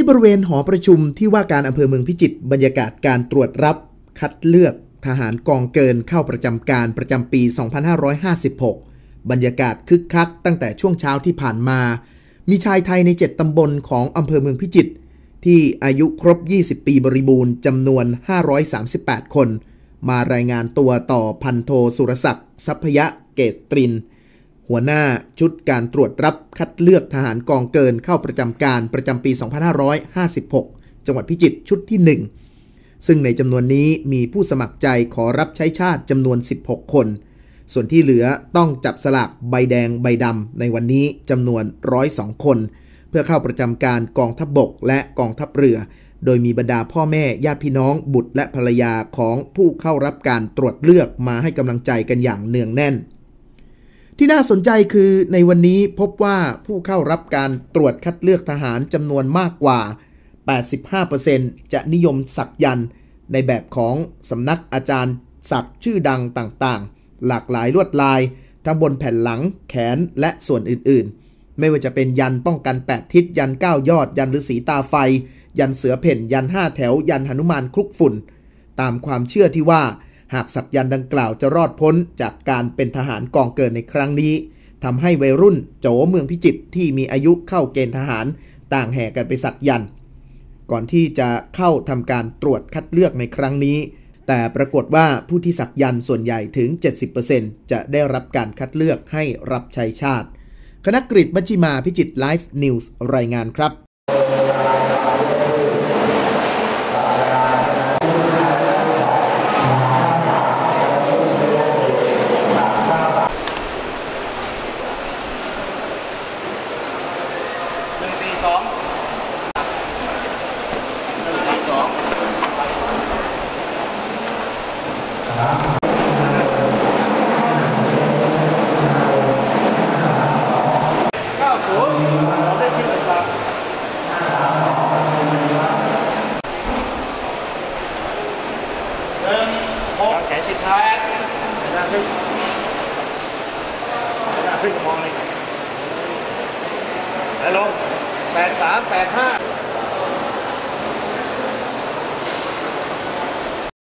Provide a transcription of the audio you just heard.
ที่บริเวณหอประชุมที่ว่าการอำเภอเมืองพิจิตรบรรยากาศการตรวจรับคัดเลือกทหารกองเกินเข้าประจำการประจำปี 2556 บรรยากาศคึกคักตั้งแต่ช่วงเช้าที่ผ่านมา มีชายไทยใน 7 ตำบลของอำเภอเมืองพิจิตรที่อายุครบ 20 ปีบริบูรณ์จำนวน 538 คน มารายงานตัวต่อพันโทสุรศักดิ์ทรัพยะเกตตริน หัวหน้าชุดการตรวจรับคัดเลือกทหารกองเกินเข้าประจำการประจำปี 2556 จังหวัดพิจิตรชุดที่ 1 ซึ่งในจำนวนนี้มีผู้สมัครใจขอรับใช้ชาติจำนวน 16 คน ส่วนที่เหลือต้องจับสลากใบแดงใบดำในวันนี้จำนวน 102 คน เพื่อเข้าประจำการกองทัพบบกและกองทัพเรือ โดยมีบรรดาพ่อแม่ญาติพี่น้องบุตรและภรรยาของผู้เข้ารับการตรวจเลือกมาให้กำลังใจกันอย่างเนืองแน่น ที่น่าสนใจคือในวันนี้พบว่าผู้เข้ารับการตรวจคัดเลือกทหารจำนวนมากกว่า 85%จะนิยมสักยันในแบบของสำนักอาจารย์สักชื่อดังต่างๆ หลากหลายลวดลาย ทั้งบนแผ่นหลัง แขนและส่วนอื่นๆ ไม่ว่าจะเป็นยันป้องกัน 8 ทิศ ยัน 9 ยอด ยันฤาษีตาไฟ ยันเสือเพ่น ยัน 5 แถว ยันหนุมานคลุกฝุ่น ตามความเชื่อที่ว่า หากสักยันดังกล่าวจะรอดพ้นจากการเป็นทหารกองเกินในครั้งนี้ทำให้วัยรุ่นโจเมืองพิจิตรที่มีอายุเข้าเกณฑ์ทหารต่างแห่กันไปสักยัน ก่อนที่จะเข้าทำการตรวจคัดเลือกในครั้งนี้ แต่ปรากฏว่าผู้ที่สักยันส่วนใหญ่ถึง 70%จะได้รับการคัดเลือกให้รับใช้ชาติ คณะกริดบัชิมาพิจิตรไลฟ์นิวส์รายงานครับ หนึ่งสี่สองหนึ่งสี่สองเก้าศูนย์เราได้ชื่อครับหนึ่งหกแขนสิบแปดหน้าขึ้นหน้า ขึ้นมองเลยแล้วลงแปดสามแปดห้า